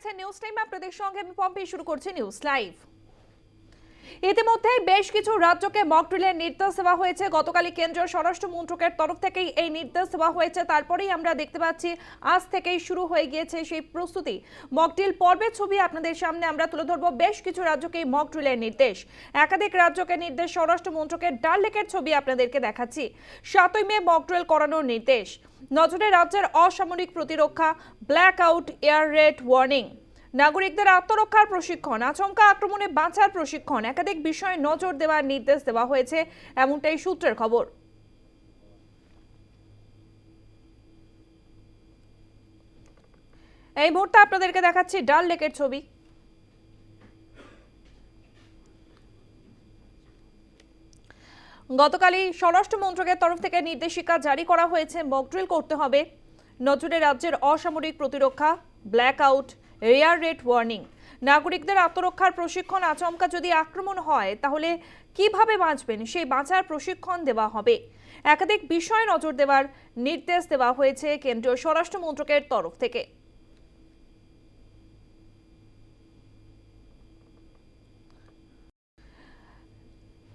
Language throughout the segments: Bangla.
দেখছেন নিউজ টাইম আপনাদের সঙ্গে আমি পম্পি শুরু করছি নিউজ লাইভ ইতিমধ্যে বেশ কিছু রাজ্যকে মক ড্রিলের নির্দেশ দেওয়া হয়েছে। গতকালই কেন্দ্রীয় স্বরাষ্ট্র মন্ত্রকের তরফ থেকেই এই নির্দেশ দেওয়া হয়েছে। তারপরেই আমরা দেখতে পাচ্ছি, আজ থেকেই শুরু হয়ে গিয়েছে সেই প্রস্তুতি। মক ড্রিল পর্বের ছবি আপনাদের সামনে আমরা তুলে ধরবো। বেশ কিছু রাজ্যকেই মক ড্রিলের নির্দেশ। একাধিক রাজ্যকে নির্দেশ স্বরাষ্ট্র মন্ত্রকের ডাল লেকের ছবি আপনাদেরকে দেখাচ্ছি। সাতই মে মক ড্রিল করানোর নির্দেশ। নজরে রাজ্যের অসামরিক প্রতিরক্ষা blackout air raid warning নাগরিকদের আত্মরক্ষার প্রশিক্ষণ, আচমকা আক্রমণে বাঁচার প্রশিক্ষণ, একাধিক বিষয়ে নজর দেওয়ার নির্দেশ দেওয়া হয়েছে, এমনটাই সূত্রের খবর। এই মুহূর্তে আপনাদেরকে দেখাচ্ছি ডাল লেকের ছবি। গতকালই স্বরাষ্ট্র মন্ত্রকের তরফ থেকে নির্দেশিকা জারি করা হয়েছে মকড্রিল করতে হবে। নজরে রাজ্যের অসামরিক প্রতিরক্ষা, blackout air raid warning. নাগরিকদের আত্মরক্ষার প্রশিক্ষণ আচমকা যদি আক্রমণ হয়, তাহলে কীভাবে বাঁচবেন? সেই বাঁচার প্রশিক্ষণ দেওয়া হবে। একাধিক বিষয়ে নজর দেওয়ার নির্দেশ দেওয়া হয়েছে কেন্দ্রীয় স্বরাষ্ট্র মন্ত্রকের তরফ থেকে।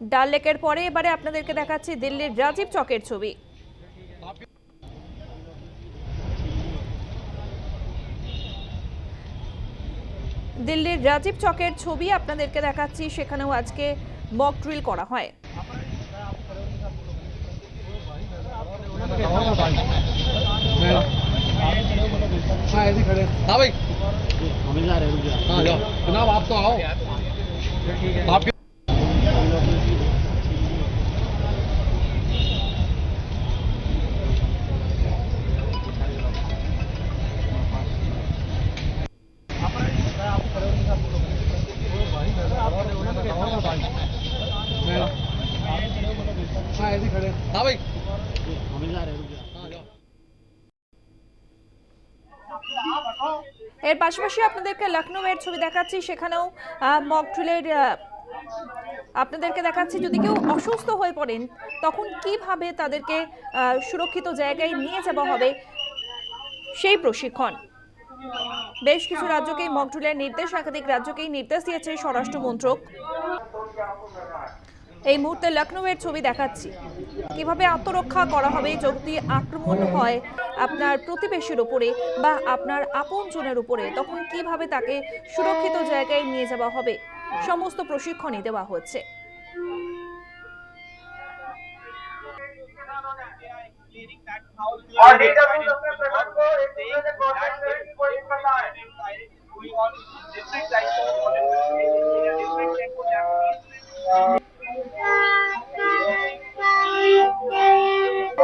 ডাল লেকের পরে এবারে আপনাদেরকে দেখাচ্ছি দিল্লির রাজীব চকের ছবি। দিল্লির রাজীব চকের ছবি আপনাদেরকে দেখাচ্ছি সেখানেও আজকে মক ড্রিল করা হয় हाँ ऐसे खड़े हाँ भाई हमें जा रहे हैं रुक जा हाँ जाओ जनाब आप तो आओ आप পাশাপাশি আপনাদেরকে লখনৌয়ের ছবি দেখাচ্ছি, সেখানেও মক ড্রিলের আপনাদেরকে দেখাচ্ছি, যদি কেউ অসুস্থ হয়ে পড়েন, তখন কীভাবে তাদেরকে সুরক্ষিত জায়গায় নিয়ে যাওয়া হবে, সেই প্রশিক্ষণ। বেশ কিছু রাজ্যকেই মকড্রিলের নির্দেশ, একাধিক রাজ্যকেই নির্দেশ দিয়েছে স্বরাষ্ট্র মন্ত্রক এই মুহূর্তে লখনৌয়ের ছবি দেখাচ্ছি কিভাবে আত্মরক্ষা করা হবে যদি আক্রমণ হয় আপনার প্রতিবেশীর উপরে বা আপনার আপনজনের উপরে তখন কিভাবে তাকে সুরক্ষিত জায়গায় নিয়ে যাওয়া হবে সমস্ত প্রশিক্ষণই দেওয়া হচ্ছে और DW अपने प्रकट को एक दूसरे से कोऑर्डिनेट करने की कोशिश करता है और हाथ जो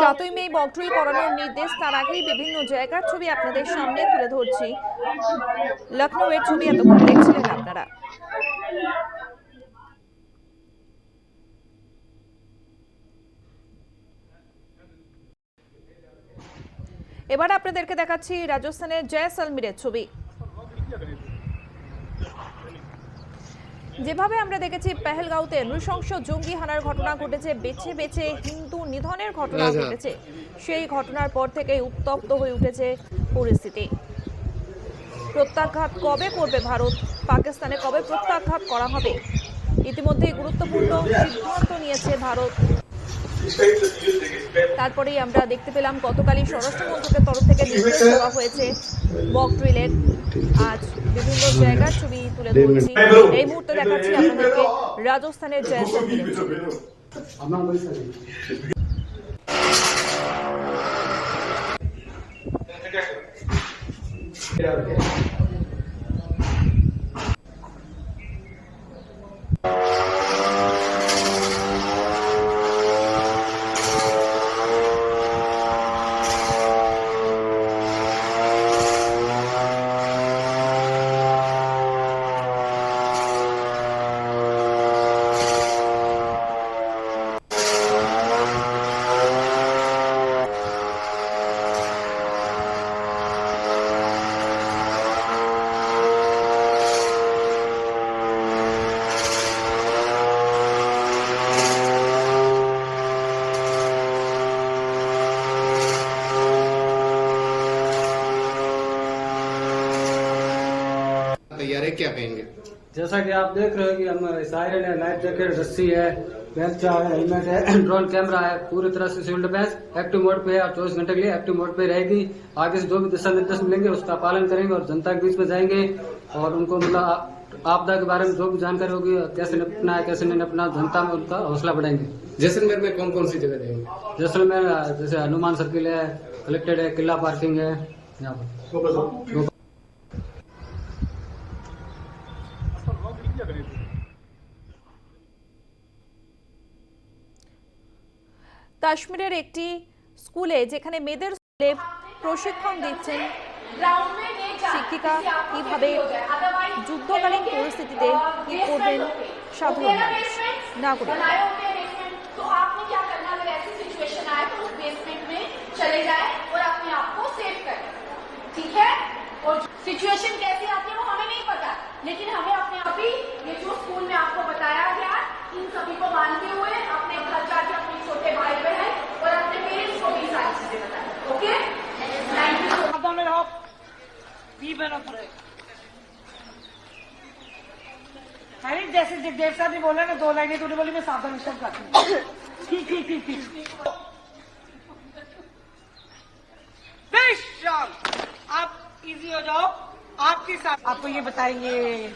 সাতই মে মকড্রিল করানোর নির্দেশ তার আগেই বিভিন্ন জায়গার ছবি আপনাদের সামনে তুলে ধরছি। লখনৌয়ের ছবি এতক্ষণ দেখছিলেন আপনারা। এবার আপনাদেরকে দেখাচ্ছি রাজস্থানের জয়সলমীরের ছবি। যেভাবে আমরা দেখেছি পেহেলগাঁওতে নৃশংস জঙ্গি হানার ঘটনা ঘটেছে বেছে বেছে হিন্দু নিধনের ঘটনা ঘটেছে। সেই ঘটনার পর থেকেই উত্তপ্ত হয়ে উঠেছে পরিস্থিতি। প্রত্যাঘাত কবে করবে ভারত? পাকিস্তানে কবে প্রত্যাঘাত করা হবে? ইতিমধ্যেই গুরুত্বপূর্ণ সিদ্ধান্ত নিয়েছে ভারত। তারপরেই আমরা দেখতে পেলাম গতকালই স্বরাষ্ট্র মন্ত্রকের তরফ থেকে নির্দেশ দেওয়া হয়েছে বক ড্রিলের। আজ বিভিন্ন জায়গার ছবি তুলে ধরছি। এই মুহূর্তে দেখাচ্ছি আপনাদেরকে রাজস্থানের জয়সলমের Yeah, okay. तैयार है क्या कहेंगे? जैसा कि आप देख रहे हो कि हम सायरन है लाइफ जैकेट रस्सी है है हेलमेट है ड्रोन कैमरा है पूरी तरह से सिविल डिफेंस एक्टिव मोड पे है और चौबीस घंटे के लिए एक्टिव मोड पे रहेगी। आगे से जो भी दिशा निर्देश मिलेंगे उसका पालन करेंगे और जनता के बीच में जाएँगे और उनको मतलब आपदा के बारे में जो भी जानकारी होगी कैसे निपटना है कैसे नहीं निपटना जनता में उनका हौसला बढ़ाएँगे। जैसलमेर में कौन कौन सी जगह जाएँगे जैसलमेर जैसे हनुमान सर्किल है कलेक्टेड है किला पार्किंग है यहाँ पर। কাশ্মীরের একটি স্কুলে যেখানে মেয়েদের স্কুলে প্রশিক্ষণ দিচ্ছেন শিক্ষিকা কিভাবে যুদ্ধকালীন পরিস্থিতিতে কি করবেন সাধারণ মানুষ নাগরিক तो आपने क्या करना अगर ऐसी सिचुएशन आए तो उस बेसमेंट में चले जाए और अपने आप को सेव करें ठीक है और सिचुएशन कैसी आती है वो हमें नहीं पता लेकिन हमें अपने आप ही ये जो स्कूल में आपको बताया गया इन सभी को मानते हुए अपने अरे जैसे जगदेव साहब ने बोला ना, दो लाइनें तूने बोली, मैं स्टॉप करती हूँ। ठीक ठीक ठीक ठीक। आप इजी हो जाओ, आपके साथ। आपको ये बताएँगे,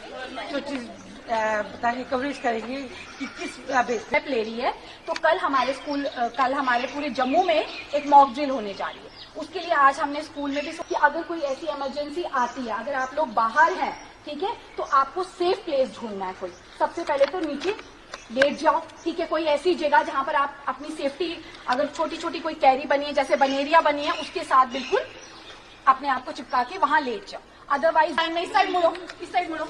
जो चीज़ बताएँगे कवरेज करेंगे कि किस बेस ले रही है। तो कल हमारे स्कूल कल हमारे पूरे जम्मू में एक मॉक ड्रिल होने जा रही है। उसके लिए आज हमने स्कूल में भी अगर कोई ऐसी इमरजेंसी आती है, अगर आप लोग बाहर हैं, ठीक है तो आपको सेफ़ प्लेस ढूंढना है कोई। सबसे पहले तो नीचे लेट जाओ, ठीक है, कोई ऐसी जगह जहाँ पर आप अपनी सेफ्टी अगर छोटी छोटी कोई कैरी बनी है, जैसे बनेरिया बनी है, उसके साथ बिल्कुल अपने आप को चिपका के वहाँ लेट जाओ। अदरवाइज़ इस साइड मुड़ो, इस साइड मुड़ो,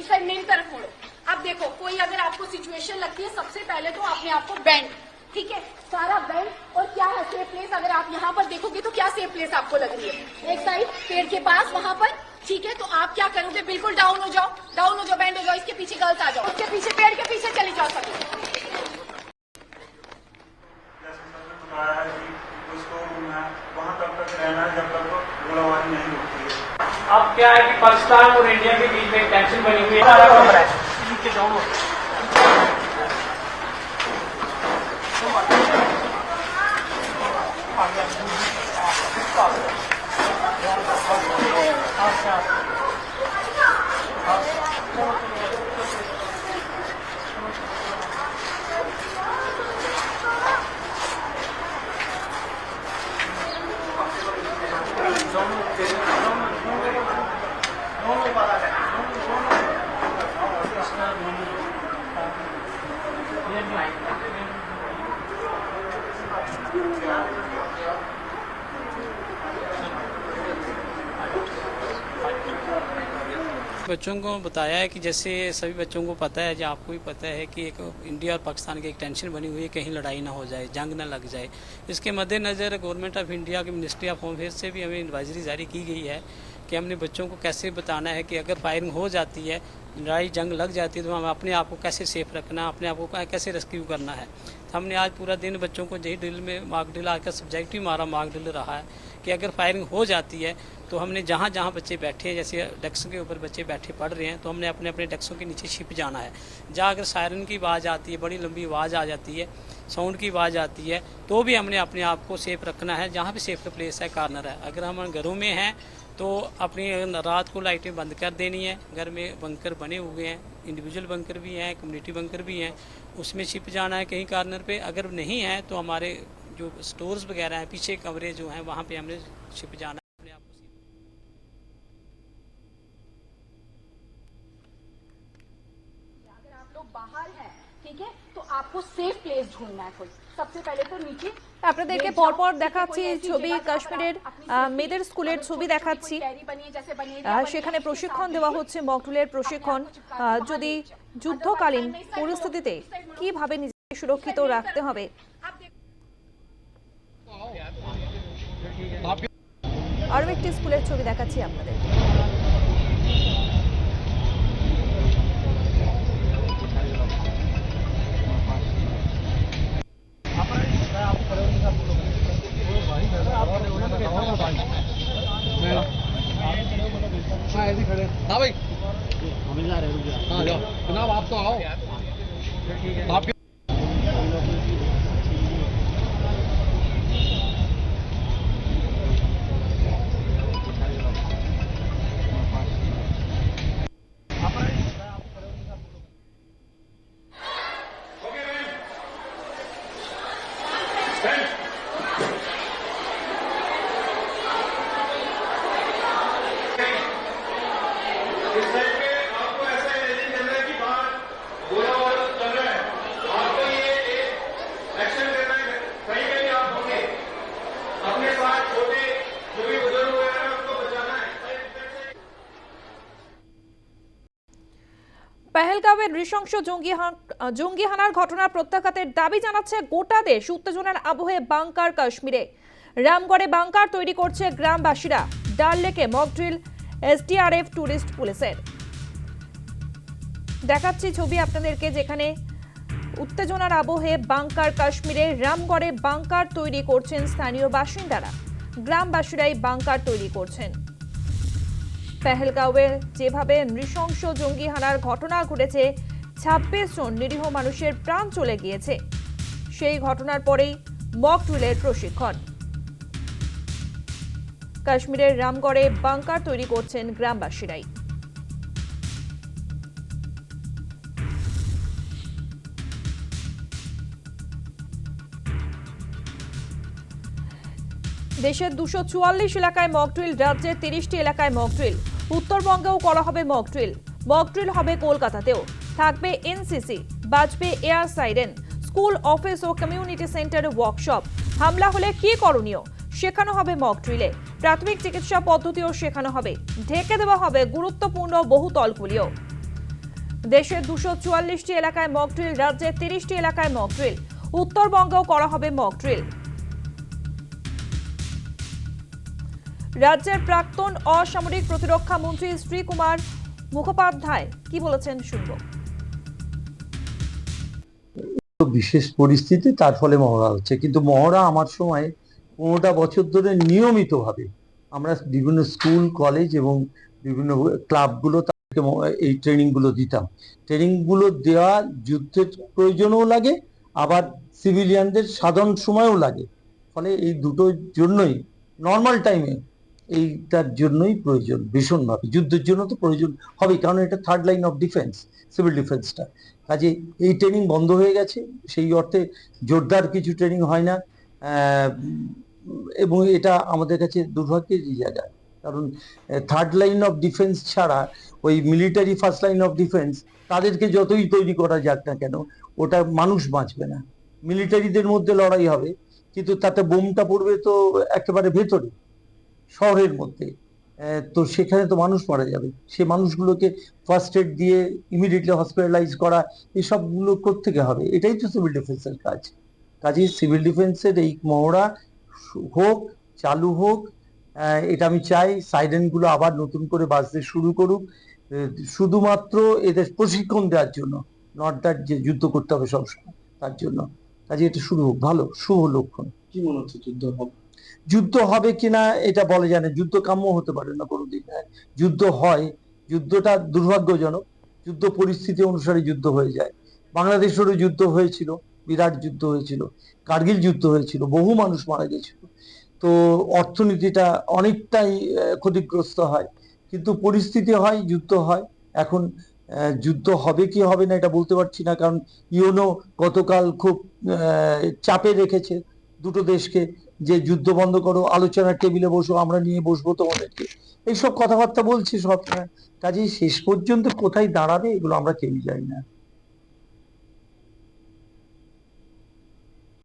इस साइड मेरी तरफ़ मुड़ो। अब देखो, कोई अगर आपको सिचुएशन लगती है, सबसे पहले तो अपने आप को बैंड ठीक है सारा बैंड और क्या है सेफ़ प्लेस अगर आप यहाँ पर देखोगे तो क्या सेफ़ प्लेस आपको लग रही है? एक साइड पेड़ के पास वहाँ पर। ठीक है तो आप क्या करोगे? बिल्कुल डाउन हो जाओ डाउन हो जाओ बैंड हो जाओ इसके पीछे गर्ल्स आ जाओ। उसके पीछे पेड़ के पीछे चले जाओ सभी। बताया है कि उसको वहाँ तब तक रहना है जब तक गोलाबारी नहीं होती है। अब क्या है कि पाकिस्तान और इंडिया के बीच में टेंशन बनी हुई है। 好，好，好，好，好，好，好，好，好，好，बच्चों को बताया है कि जैसे सभी बच्चों को पता है, जो आपको भी पता है कि एक इंडिया और पाकिस्तान की एक टेंशन बनी हुई है, कहीं लड़ाई ना हो जाए, जंग ना लग जाए। इसके मद्देनज़र गवर्नमेंट ऑफ़ इंडिया की मिनिस्ट्री ऑफ़ होम अफेयर्स से भी हमें एडवाइजरी जारी की गई है कि हमने बच्चों को कैसे बताना है कि अगर फायरिंग हो जाती है, लड़ाई, जंग लग जाती है तो हमें अपने आप को कैसे सेफ़ रखना, अपने आप को कैसे रेस्क्यू करना है। तो हमने आज पूरा दिन बच्चों को यही ड्रिल में मार्क ड्रिल आज का सब्जेक्ट ही हमारा मार्क ड्रिल रहा है। कि अगर फायरिंग हो जाती है तो हमने जहाँ जहाँ बच्चे बैठे हैं, जैसे डेस्क के ऊपर बच्चे बैठे पढ़ रहे हैं तो हमने अपने अपने डेस्कों के नीचे छिप जाना है। जहाँ अगर सायरन की आवाज़ आती है, बड़ी लंबी आवाज़ आ जाती है साउंड की आवाज़ आती है तो भी हमने अपने आप को सेफ़ रखना है, जहाँ भी सेफ़ प्लेस है कार्नर है। अगर हम घरों में हैं तो अपनी रात को लाइटें बंद कर देनी है। घर में बंकर बने हुए हैं इंडिविजुअल बंकर भी हैं कम्युनिटी बंकर भी हैं, उसमें छिप जाना है कहीं कार्नर पे। अगर नहीं है तो हमारे जो स्टोर्स वगैरह हैं पीछे कमरे जो हैं वहाँ पे हमने छिप जाना है अपने आप को safe अगर आप लोग बाहर हैं ठीक है तो आपको सेफ प्लेस ढूंढना है कोई सबसे पहले तो नीचे আপনাদেরকে পরপর দেখাচ্ছি ছবি কাশ্মীরের আহ, মেয়েদের স্কুলের ছবি দেখাচ্ছি আহ, সেখানে প্রশিক্ষণ দেওয়া হচ্ছে মকটুলের প্রশিক্ষণ আহ, যদি যুদ্ধকালীন পরিস্থিতিতে কিভাবে নিজেকে সুরক্ষিত রাখতে হবে আরও একটি স্কুলের ছবি দেখাচ্ছি আপনাদের हाँ ऐसे ही खड़े हाँ भाई हमें जा रहे हैं रुक जा हाँ जाओ जनाब आप तो आओ आपके পেহেলগাঁওয়ের নৃশংস জঙ্গি জঙ্গি হানার ঘটনার প্রত্যাঘাতের দাবি জানাচ্ছে গোটা দেশ। উত্তেজনার আবহে বাংকার কাশ্মীরে। রামগড়ে বাংকার তৈরি করছে গ্রামবাসীরা। ডাল লেকে মকড্রিল এসডিআরএফ টুরিস্ট পুলিশের। দেখাচ্ছি ছবি আপনাদেরকে যেখানে উত্তেজনার আবহে বাংকার কাশ্মীরে রামগড়ে বাংকার তৈরি করছেন স্থানীয় বাসিন্দারা। গ্রামবাসীরাই বাংকার তৈরি করছেন। পেহেলগাঁওয়ে যেভাবে নৃশংস জঙ্গি হানার ঘটনা ঘটেছে, ছাব্বিশ জন নিরীহ মানুষের প্রাণ চলে গিয়েছে। সেই ঘটনার পরেই মক ড্রিলের প্রশিক্ষণ। কাশ্মীরের রামগড়ে বাংকার তৈরি করছেন গ্রামবাসীরাই। দেশের দুশো চুয়াল্লিশ এলাকায় মকড্রিল রাজ্যের তিরিশটি এলাকায় মকড্রিল উত্তরবঙ্গেও করা হবে মকড্রিল মকড্রিল হবে কলকাতাতেও। থাকবে এনসিসি বাজবে এয়ার সাইরেন স্কুল অফিস ও কমিউনিটি সেন্টারে ওয়ার্কশপ হামলা হলে কি করণীয়? শেখানো হবে মকড্রিলে প্রাথমিক চিকিৎসা পদ্ধতিও শেখানো হবে। ঢেকে দেওয়া হবে গুরুত্বপূর্ণ বহুতলগুলিও দেশের দুশো চুয়াল্লিশটি এলাকায় মকড্রিল রাজ্যের তিরিশটি এলাকায় মকড্রিল উত্তরবঙ্গেও করা হবে মকড্রিল রাজ্যের প্রাক্তন অসামরিক প্রতিরক্ষা মন্ত্রী শ্রীকুমার মুখোপাধ্যায় কি বলেছেন শুনব। বিশেষ পরিস্থিতি, তার ফলে মহড়া হচ্ছে। কিন্তু মহড়া আমার সময় পনেরোটা বছর ধরে নিয়মিতভাবে আমরা বিভিন্ন স্কুল, কলেজ এবং বিভিন্ন ক্লাবগুলো তাদেরকে এই ট্রেনিংগুলো দিতাম। ট্রেনিংগুলো দেওয়া যুদ্ধের প্রয়োজনও লাগে, আবার সিভিলিয়ানদের সাধারণ সময়ও লাগে। ফলে এই দুটোর জন্যই নর্মাল টাইমে এইটার জন্যই প্রয়োজন, ভীষণভাবে। যুদ্ধের জন্য তো প্রয়োজন হবেই, কারণ এটা third line of defence civil ডিফেন্সটা কাজে এই ট্রেনিং বন্ধ হয়ে গেছে, সেই অর্থে জোরদার কিছু ট্রেনিং হয় না। এবং এটা আমাদের কাছে দুর্ভাগ্যের জায়গা। কারণ থার্ড লাইন অফ ডিফেন্স ছাড়া ওই military first line of defence তাদেরকে যতই তৈরি করা যাক না কেন, ওটা মানুষ বাঁচবে না। মিলিটারিদের মধ্যে লড়াই হবে, কিন্তু তাতে বোমটা পড়বে তো একেবারে ভেতরে। শহরের মধ্যে। তো সেখানে তো মানুষ মারা যাবে। সে মানুষগুলোকে ফার্স্ট এড দিয়ে ইমিডিয়েটলি হসপিটালাইজ করা, এসবগুলো থেকে হবে? এটাই তো সিভিল ডিফেন্সের কাজ। কাজেই সিভিল ডিফেন্সের এই মহড়া হোক, চালু হোক এটা আমি চাই সাইরেনগুলো আবার নতুন করে বাজতে শুরু করুক। শুধুমাত্র এদের প্রশিক্ষণ দেওয়ার জন্য নট দ্যাট যে যুদ্ধ করতে হবে সবসময়, তার জন্য। কাজে এটা শুরু হোক, ভালো, শুভ লক্ষণ। কি মনে হচ্ছে যুদ্ধ হবে? যুদ্ধ হবে কিনা এটা বলা যায় না যুদ্ধ কাম্য হতে পারে না কোনোদিন। হ্যাঁ, যুদ্ধ হয় যুদ্ধটা দুর্ভাগ্যজনক। যুদ্ধ পরিস্থিতি অনুসারে যুদ্ধ হয়ে যায়। বাংলাদেশেরও যুদ্ধ হয়েছিল বিরাট যুদ্ধ হয়েছিল কার্গিল যুদ্ধ হয়েছিল বহু মানুষ মারা গেছিল। তো অর্থনীতিটা অনেকটাই ক্ষতিগ্রস্ত হয়। কিন্তু পরিস্থিতি হয় যুদ্ধ হয়। এখন যুদ্ধ হবে কি হবে না এটা বলতে পারছি না। কারণ ইউনো গতকাল খুব চাপে রেখেছে দুটো দেশকে। যে যুদ্ধ বন্ধ করো, আলোচনার টেবিলে বসো, আমরা নিয়ে বসবো তোমাদেরকে। এইসব কথাবার্তা বলছে সব কাজেই শেষ পর্যন্ত কোথায় দাঁড়াবে এগুলো আমরা কেউই জানি না।